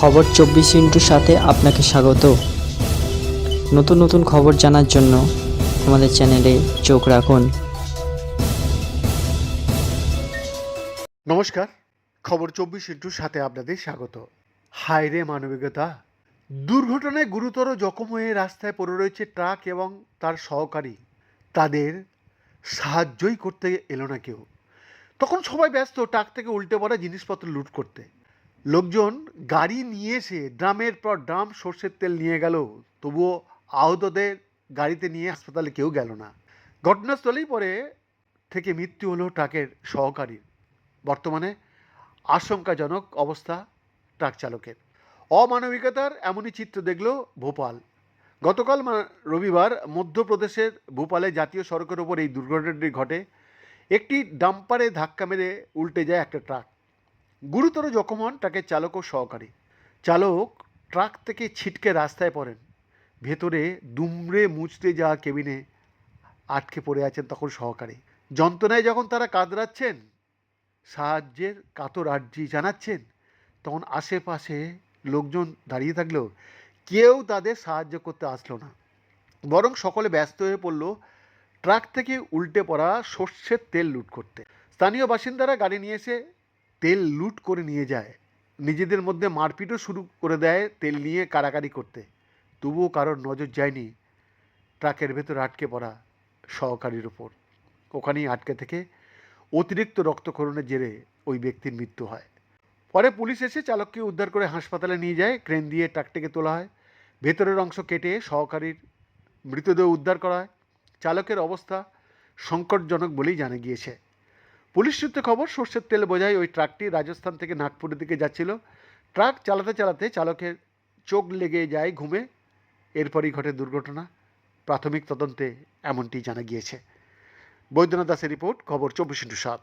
খবর চব্বিশ ইন্টুর সাথে আপনাকে স্বাগত। নতুন নতুন খবর জানার জন্য আমাদের চ্যানেলে চোখ রাখুন। নমস্কার, খবর চব্বিশ ইন্টুর সাথে আপনাদের স্বাগত। হায় রে মানবিকতা, দুর্ঘটনায় গুরুতর জখম হয়ে রাস্তায় পড়ে রয়েছে ট্রাক এবং তার সহকারী। তাদের সাহায্যই করতে এলো না কেউ। তখন সবাই ব্যস্ত, ট্রাক থেকে উল্টে পড়া জিনিসপত্র লুট করতে। লোকজন গাড়ি নিয়ে এসে ড্রামের পর ড্রাম সর্ষের তেল নিয়ে গেল। তবুও আহতদের গাড়িতে নিয়ে হাসপাতালে কেউ গেল না। ঘটনাস্থলেই পরে থেকে মৃত্যু হলো ট্রাকের সহকারীর বর্তমানে আশঙ্কাজনক অবস্থা ট্রাক চালকের। অমানবিকতার এমনই চিত্র দেখল ভোপাল। গতকাল রবিবার মধ্যপ্রদেশের ভোপালে জাতীয় সড়কের ওপর এই দুর্ঘটনাটি ঘটে। একটি ডাম্পারে ধাক্কা মেরে উল্টে যায় একটা ট্রাক। গুরুতর জখম হন ট্রাকের চালক ও সহকারী। চালক ট্রাক থেকে ছিটকে রাস্তায় পড়েন। ভেতরে দুমড়ে মুচড়ে যাওয়া কেবিনে আটকে পড়ে আছেন তখন সহকারী। যন্ত্রণায় যখন তারা কাতরাচ্ছেন, সাহায্যের কাতর আর্জি জানাচ্ছেন, তখন আশেপাশে লোকজন দাঁড়িয়ে থাকলেও কেউ তাদের সাহায্য করতে আসলো না। বরং সকলে ব্যস্ত হয়ে পড়ল ট্রাক থেকে উল্টে পড়া সর্ষের তেল লুট করতে। স্থানীয় বাসিন্দারা গাড়ি নিয়ে এসে তেল লুট করে নিয়ে যায়। নিজেদের মধ্যে মারপিটও শুরু করে দেয় তেল নিয়ে কারাকারি করতে। তবুও কারোর নজর যায়নি ট্রাকের ভেতর আটকে পড়া সহকারীর ওপর। ওখানেই আটকে থেকে অতিরিক্ত রক্তক্ষরণের জেরে ওই ব্যক্তির মৃত্যু হয়। পরে পুলিশ এসে চালককে উদ্ধার করে হাসপাতালে নিয়ে যায়, ক্রেন দিয়ে ট্রাকটিকে তোলা হয়। ভেতরের অংশ কেটে সহকারীর মৃতদেহ উদ্ধার করা হয়। চালকের অবস্থা সংকটজনক বলেই জানা গিয়েছে। পুলিশ সূত্রে খবর, সর্ষের তেল বোঝাই ওই ট্রাকটি রাজস্থান থেকে নাগপুরের দিকে যাচ্ছিল। ট্রাক চালাতে চালাতে চালকের চোখ লেগে যায় ঘুমে। এরপরই ঘটে দুর্ঘটনা। প্রাথমিক তদন্তে এমনটি জানা গিয়েছে। বৈদ্যনাথ দাসের রিপোর্ট, খবর চব্বিশ ইন্টু সাত।